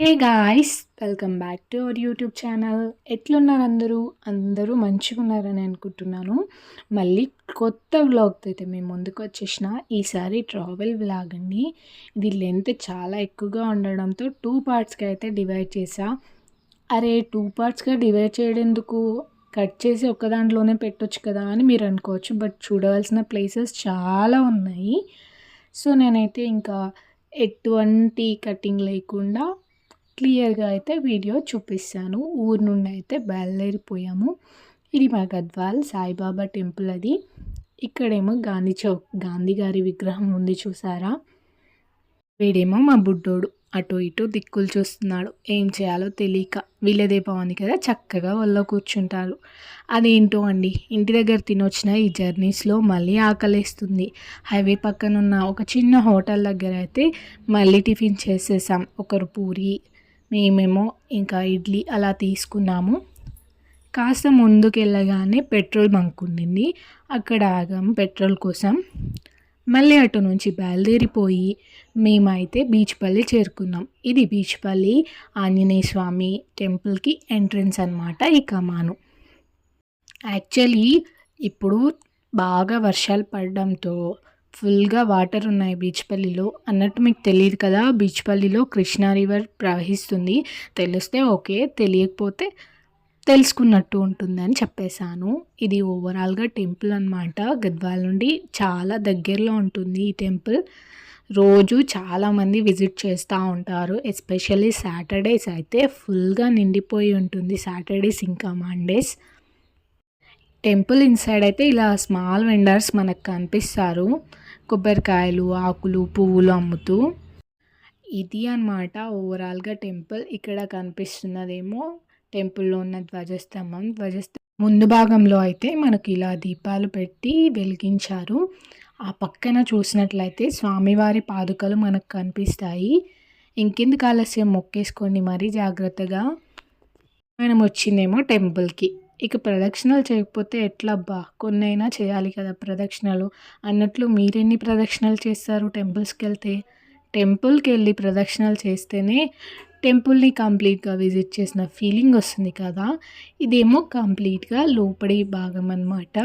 Hey guys welcome back to our YouTube channel ఎట్లున్నారు అందరూ? అందరూ మంచిగా ఉన్నారని అనుకుంటున్నాను. మళ్ళీ కొత్త వ్లాగ్తో అయితే మేము ముందుకు వచ్చేసిన ఈసారి ట్రావెల్ వ్లాగ్ అండి. ఇది లెంత్ చాలా ఎక్కువగా ఉండడంతో టూ పార్ట్స్కి అయితే డివైడ్ చేసా. అరే టూ పార్ట్స్గా డివైడ్ చేయడేందుకు? కట్ చేసి ఒక దాంట్లోనే పెట్టొచ్చు కదా అని మీరు అనుకోవచ్చు బట్ చూడవలసిన ప్లేసెస్ చాలా ఉన్నాయి. సో నేనైతే ఇంకా ఎటువంటి కటింగ్ లేకుండా క్లియర్గా అయితే వీడియో చూపిస్తాను. ఊరు నుండి అయితే బయలుదేరిపోయాము. ఇది మా గద్వాల్ సాయిబాబా టెంపుల్ అది. ఇక్కడేమో గాంధీ చౌక్ గాంధీ గారి విగ్రహం ఉంది చూసారా? వీడేమో మా బుడ్డోడు. అటు ఇటు దిక్కులు చూస్తున్నాడు. ఏం చేయాలో తెలియక వీళ్ళదే బాగుంది కదా చక్కగా వాళ్ళ కూర్చుంటారు. అదేంటో అండి? ఇంటి దగ్గర తినొచ్చిన ఈ జర్నీస్లో మళ్ళీ ఆకలేస్తుంది. హైవే పక్కన ఉన్న ఒక చిన్న హోటల్ దగ్గర అయితే మళ్ళీ టిఫిన్ చేసేసాం. ఒకరు పూరి మేమేమో ఇంకా ఇడ్లీ అలా తీసుకున్నాము. కాస్త ముందుకెళ్ళగానే పెట్రోల్ బంక్ ఉండింది. అక్కడ ఆగాం పెట్రోల్ కోసం. మళ్ళీ అటు నుంచి బయలుదేరిపోయి మేమైతే బీచ్పల్లి చేరుకున్నాం. ఇది బీచ్పల్లి ఆంజనేయ స్వామి టెంపుల్కి ఎంట్రన్స్ అనమాట ఈ కమాను యాక్చువల్లీ ఇప్పుడు బాగా వర్షాలు పడడంతో ఫుల్గా వాటర్ ఉన్నాయి బీచ్పల్లిలో. అన్నట్టు మీకు తెలియదు కదా బీచ్పల్లిలో కృష్ణా రివర్ ప్రవహిస్తుంది. తెలిస్తే ఓకే తెలియకపోతే తెలుసుకున్నట్టు ఉంటుంది అని చెప్పేశాను. ఇది ఓవరాల్గా టెంపుల్ అనమాట గద్వాల నుండి చాలా దగ్గరలో ఉంటుంది ఈ టెంపుల్. రోజు చాలామంది విజిట్ చేస్తూ ఉంటారు. ఎస్పెషల్లీ సాటర్డేస్ అయితే ఫుల్గా నిండిపోయి ఉంటుంది. సాటర్డేస్ ఇంకా మండేస్. టెంపుల్ ఇన్సైడ్ అయితే ఇలా స్మాల్ వెండర్స్ మనకు కనిపిస్తారు. కొబ్బరికాయలు ఆకులు పువ్వులు అమ్ముతూ ఇది అనమాట ఓవరాల్గా టెంపుల్. ఇక్కడ కనిపిస్తున్నదేమో టెంపుల్లో ఉన్న ధ్వజస్తంభం. ధ్వజస్తంభం ముందు భాగంలో అయితే మనకి ఇలా దీపాలు పెట్టి వెలిగించారు. ఆ పక్కన చూసినట్లయితే స్వామివారి పాదుకలు మనకు కనిపిస్తాయి. ఇంకెందుకు ఆలస్యం? మొక్కేసుకోండి. మరీ జాగ్రత్తగా. మనం వచ్చిందేమో టెంపుల్కి. ఇక ప్రదక్షిణలు చేయకపోతే ఎట్లబ్బా? కొన్నైనా చేయాలి కదా ప్రదక్షిణలు. అన్నట్లు మీరెన్ని ప్రదక్షిణలు చేస్తారు టెంపుల్స్కి వెళ్తే టెంపుల్కి వెళ్ళి ప్రదక్షిణలు చేస్తేనే టెంపుల్ని కంప్లీట్గా విజిట్ చేసిన ఫీలింగ్ వస్తుంది కదా? ఇదేమో కంప్లీట్గా లోపడి భాగం అనమాట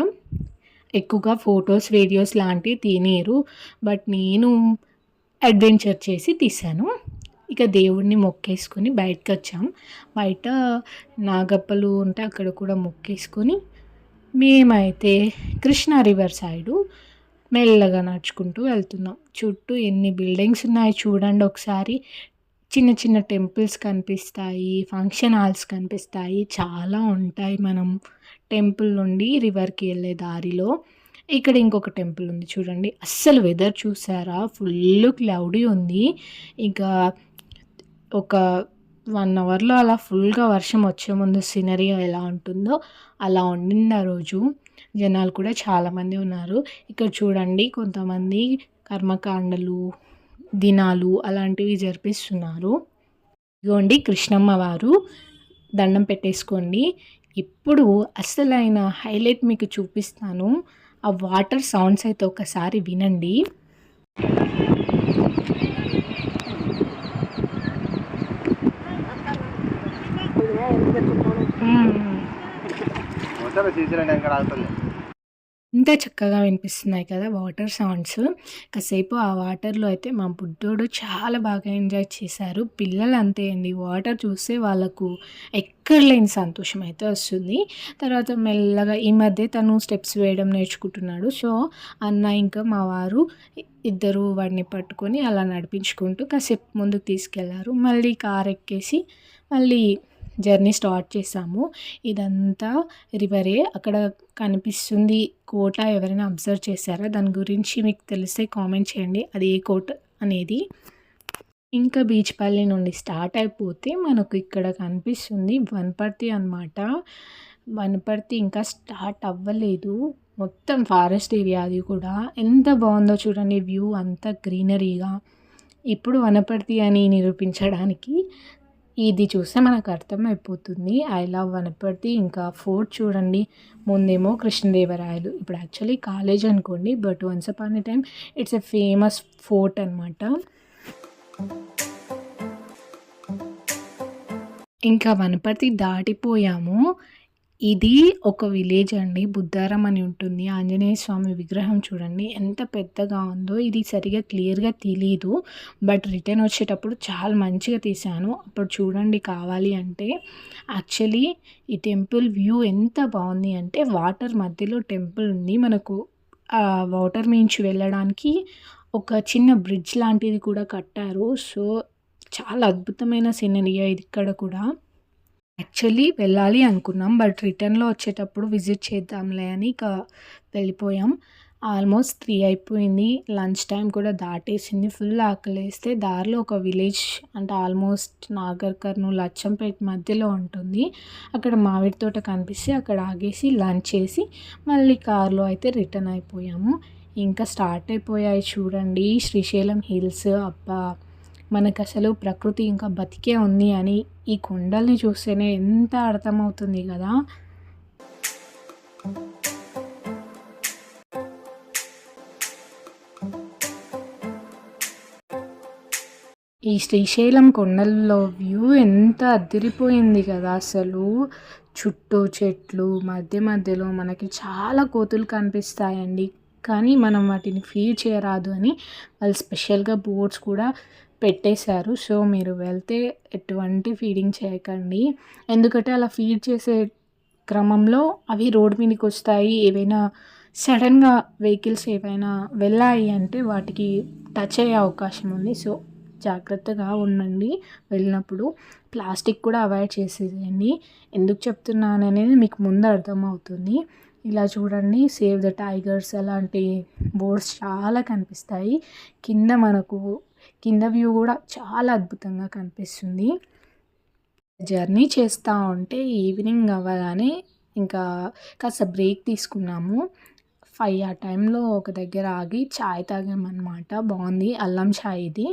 ఎక్కువగా ఫొటోస్ వీడియోస్ లాంటివి తినేరు. బట్ నేను అడ్వెంచర్ చేసి తీశాను. ఇక దేవుడిని మొక్కేసుకొని బయటకు వచ్చాం బయట నాగప్పలు ఉంటే అక్కడ కూడా మొక్కేసుకొని మేమైతే కృష్ణా రివర్ సైడు మెల్లగా నడుచుకుంటూ వెళ్తున్నాం. చుట్టూ ఎన్ని బిల్డింగ్స్ ఉన్నాయి చూడండి ఒకసారి. చిన్న చిన్న టెంపుల్స్ కనిపిస్తాయి ఫంక్షన్ హాల్స్ కనిపిస్తాయి. చాలా ఉంటాయి మనం టెంపుల్ నుండి రివర్కి వెళ్ళే దారిలో. ఇక్కడ ఇంకొక టెంపుల్ ఉంది చూడండి. అస్సలు వెదర్ చూసారా? ఫుల్ క్లౌడీ ఉంది. ఇంకా ఒక వన్ అవర్లో అలా ఫుల్గా వర్షం వచ్చే ముందు సీనరీ ఎలా ఉంటుందో అలా ఉండింది ఆ రోజు జనాలు కూడా చాలామంది ఉన్నారు. ఇక్కడ చూడండి కొంతమంది కర్మకాండలు దినాలు అలాంటివి జరిపిస్తున్నారు. ఇదిగోండి కృష్ణమ్మ వారు దండం పెట్టేసుకోండి. ఇప్పుడు అసలైన హైలైట్ మీకు చూపిస్తాను. ఆ వాటర్ సౌండ్స్ అయితే ఒకసారి వినండి. ఇంత చక్కగా వినిపిస్తున్నాయి కదా వాటర్ సౌండ్స్. కాసేపు ఆ వాటర్లో అయితే మా బుడ్డోడు చాలా బాగా ఎంజాయ్ చేశారు. పిల్లలు అంతే అండి వాటర్ చూస్తే వాళ్ళకు ఎక్కడ లేని సంతోషం అయితే వస్తుంది. తర్వాత మెల్లగా ఈ మధ్య తను స్టెప్స్ వేయడం నేర్చుకుంటున్నాడు. సో అన్న ఇంకా మా వారు ఇద్దరు వాడిని పట్టుకొని అలా నడిపించుకుంటూ కాసేపు ముందుకు తీసుకెళ్ళారు. మళ్ళీ కార్ ఎక్కేసి మళ్ళీ జర్నీ స్టార్ట్ చేసాము ఇదంతా రివరే. అక్కడ కనిపిస్తుంది కోట. ఎవరైనా అబ్జర్వ్ చేశారా? దాని గురించి మీకు తెలిస్తే కామెంట్ చేయండి. అది ఏ కోట అనేది. ఇంకా బీచ్పల్లి నుండి స్టార్ట్ అయిపోతే మనకు ఇక్కడ కనిపిస్తుంది వనపర్తి అనమాట వనపర్తి ఇంకా స్టార్ట్ అవ్వలేదు. మొత్తం ఫారెస్ట్ ఏరియా అది కూడా. ఎంత బాగుందో చూడండి. వ్యూ అంతా గ్రీనరీగా. ఇప్పుడు వనపర్తి అని నిరూపించడానికి ఇది చూస్తే మనకు అర్థమైపోతుంది. ఐ లవ్ వనపర్తి ఇంకా ఫోర్ట్ చూడండి. ముందేమో కృష్ణదేవరాయలు. ఇప్పుడు యాక్చువల్లీ కాలేజ్ అనుకోండి but once upon a time it's a famous fort అనమాట ఇంకా వనపర్తి దాటిపోయాము. ఇది ఒక విలేజ్ అండి. బుద్ధారం అని ఉంటుంది. ఆంజనేయ స్వామి విగ్రహం చూడండి ఎంత పెద్దగా ఉందో. ఇది సరిగా క్లియర్‌గా తెలియదు బట్ రిటర్న్ వచ్చేటప్పుడు చాలా మంచిగా తీశాను. అప్పుడు చూడండి కావాలి అంటే. యాక్చువల్లీ ఈ టెంపుల్ వ్యూ ఎంత బాగుంది అంటే వాటర్ మధ్యలో టెంపుల్ ఉంది. మనకు వాటర్ మించి వెళ్ళడానికి ఒక చిన్న బ్రిడ్జ్ లాంటిది కూడా కట్టారు. సో, చాలా అద్భుతమైన సినరియా ఇది ఇక్కడ కూడా. యాక్చువల్లీ వెళ్ళాలి అనుకున్నాం. బట్ రిటర్న్‌లో వచ్చేటప్పుడు విజిట్ చేద్దాంలే అని ఇక వెళ్ళిపోయాం. ఆల్మోస్ట్ త్రీ అయిపోయింది. లంచ్ టైం కూడా దాటేసింది. ఫుల్ ఆకలేస్తే దారిలో ఒక విలేజ్ అంటే ఆల్మోస్ట్ నాగర్ కర్నూలు అచ్చంపేట మధ్యలో ఉంటుంది. అక్కడ మామిడి తోట కనిపిస్తే అక్కడ ఆగేసి లంచ్ చేసి మళ్ళీ కార్‌లో అయితే రిటర్న్ అయిపోయాము. ఇంకా స్టార్ట్ అయిపోయాయి చూడండి శ్రీశైలం హిల్స్. అబ్బా! మనకు అసలు ప్రకృతి ఇంకా బతికే ఉంది అని ఈ కొండల్ని చూస్తేనే ఎంత అర్థమవుతుంది కదా ఈ శ్రీశైలం కొండల్లో వ్యూ ఎంత అద్దిరిపోయింది కదా అసలు. చుట్టూ చెట్లు, మధ్య మధ్యలో మనకి చాలా కోతులు కనిపిస్తాయండి. కానీ మనం వాటిని ఫీడ్ చేయరాదు అని వాళ్ళు స్పెషల్‌గా బోర్డ్స్ కూడా పెట్టేశారు. సో, మీరు వెళ్తే ఎటువంటి ఫీడింగ్ చేయకండి. ఎందుకంటే అలా ఫీడ్ చేసే క్రమంలో అవి రోడ్ మీదకొస్తాయి. ఏవైనా సడన్గా వెహికల్స్ ఏవైనా వెళ్ళాయి అంటే వాటికి టచ్ అయ్యే అవకాశం ఉంది. సో, జాగ్రత్తగా ఉండండి వెళ్ళినప్పుడు. ప్లాస్టిక్ కూడా అవాయిడ్ చేసేయండి ఎందుకు చెప్తున్నాననేది మీకు ముందు అర్థమవుతుంది. ఇలా చూడండి సేవ్ ద టైగర్స్ అలాంటి బోర్డ్స్ చాలా కనిపిస్తాయి. కింద మనకు కింద వ్యూ కూడా చాలా అద్భుతంగా కనిపిస్తుంది. జర్నీ చేస్తూ ఉంటే ఈవినింగ్ అవ్వగానే ఇంకా కాస్త బ్రేక్ తీసుకున్నాము. ఫైవ్ ఆ టైంలో ఒక దగ్గర ఆగి చాయ్ తాగామన్నమాట. బాగుంది అల్లం చాయ్ ఇది.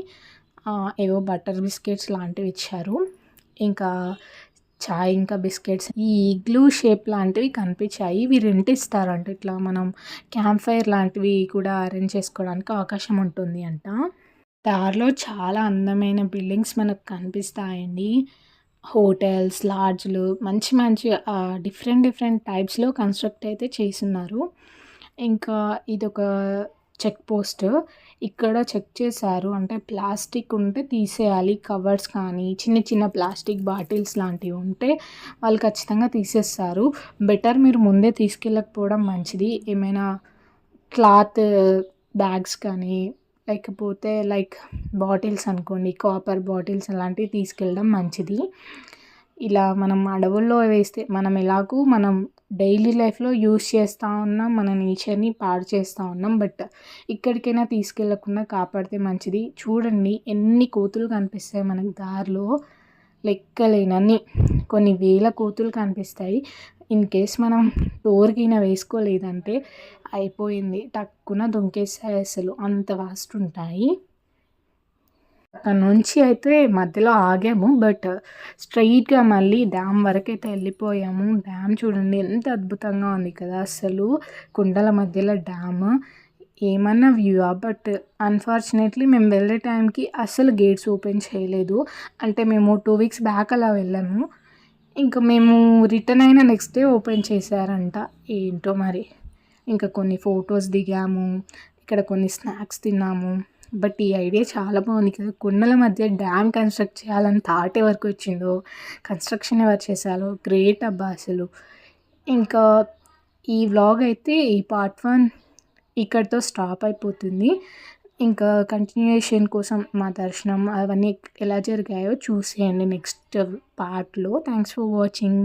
ఏవో బటర్ బిస్కెట్స్ లాంటివి ఇచ్చారు. ఇంకా చాయ్ ఇంకా బిస్కెట్స్ ఈ ఇగ్లూ షేప్ లాంటివి కనిపించాయి. ఇవి రెంట్ ఇస్తారంట. ఇట్లా మనం క్యాంప్ ఫైర్ లాంటివి కూడా అరేంజ్ చేసుకోవడానికి అవకాశం ఉంటుంది అంట. దారిలో చాలా అందమైన బిల్డింగ్స్ మనకు కనిపిస్తాయండి. హోటల్స్, లాడ్జ్‌లు మంచి మంచి డిఫరెంట్ డిఫరెంట్ టైప్స్‌లో కన్‌స్ట్రక్ట్ అయితే చేసున్నారు. ఇంకా ఇదొక చెక్ పోస్ట్. ఇక్కడ చెక్ చేశారు. అంటే ప్లాస్టిక్ ఉంటే తీసేయాలి. కవర్స్ కానీ, చిన్న చిన్న ప్లాస్టిక్ బాటిల్స్ లాంటివి ఉంటే వాళ్ళు ఖచ్చితంగా తీసేస్తారు. బెటర్ మీరు ముందే తీసుకెళ్ళకపోవడం మంచిది. ఏమైనా క్లాత్ బ్యాగ్స్ కానీ, లేకపోతే లైక్ బాటిల్స్ అనుకోండి కాపర్ బాటిల్స్ అలాంటివి తీసుకెళ్ళడం మంచిది. ఇలా మనం అడవుల్లో వేస్తే మనం ఎలాగూ మనం డైలీ లైఫ్‌లో యూజ్ చేస్తూ ఉన్నాం. మన నేచర్‌ని పాడు చేస్తూ ఉన్నాం. బట్ ఇక్కడికైనా తీసుకెళ్ళకుండా కాపాడితే మంచిది. చూడండి ఎన్ని కోతులు కనిపిస్తాయి మనకు దారిలో. లెక్కలేనన్ని. కొన్ని వేల కోతులు కనిపిస్తాయి. ఇన్ కేస్ మనం డోర్ వేసుకోలేదంటే అయిపోయింది. టక్కున దొంకేస్తాయి అసలు. అంత వాస్ట్ ఉంటాయి. అక్కడ నుంచి అయితే మధ్యలో ఆగాము. బట్ స్ట్రెయిట్‌గా మళ్ళీ డ్యామ్ వరకైతే వెళ్ళిపోయాము. డ్యామ్ చూడండి ఎంత అద్భుతంగా ఉంది కదా అసలు. కుండల మధ్యలో డ్యామ్. ఏమన్నా వ్యూయా బట్ అన్‌ఫార్చునేట్‌లీ మేము వెళ్ళే టైంకి అసలు గేట్స్ ఓపెన్ చేయలేదు. అంటే మేము టూ వీక్స్ బ్యాక్ అలా వెళ్ళాము. ఇంకా మేము రిటర్న్ అయిన నెక్స్ట్ డే ఓపెన్ చేశారంట. ఏంటో మరి. ఇంకా కొన్ని ఫొటోస్ దిగాము. ఇక్కడ కొన్ని స్నాక్స్ తిన్నాము. బట్ ఈ ఐడియా చాలా బాగుంది కదా! కొండల మధ్య డ్యామ్ కన్‌స్ట్రక్ట్ చేయాలని థాట్ ఎవరికి వచ్చిందో, కన్‌స్ట్రక్షన్ ఎవరు చేశారో గ్రేట్ అబ్బా అసలు. ఇంకా ఈ వ్లాగ్ అయితే ఈ పార్ట్ వన్ ఇక్కడితో స్టాప్ అయిపోతుంది. ఇంకా కంటిన్యూషన్ కోసం మా దర్శనం అవన్నీ ఎలా జరిగాయో చూసేయండి నెక్స్ట్ పార్ట్‌లో. Thanks for watching.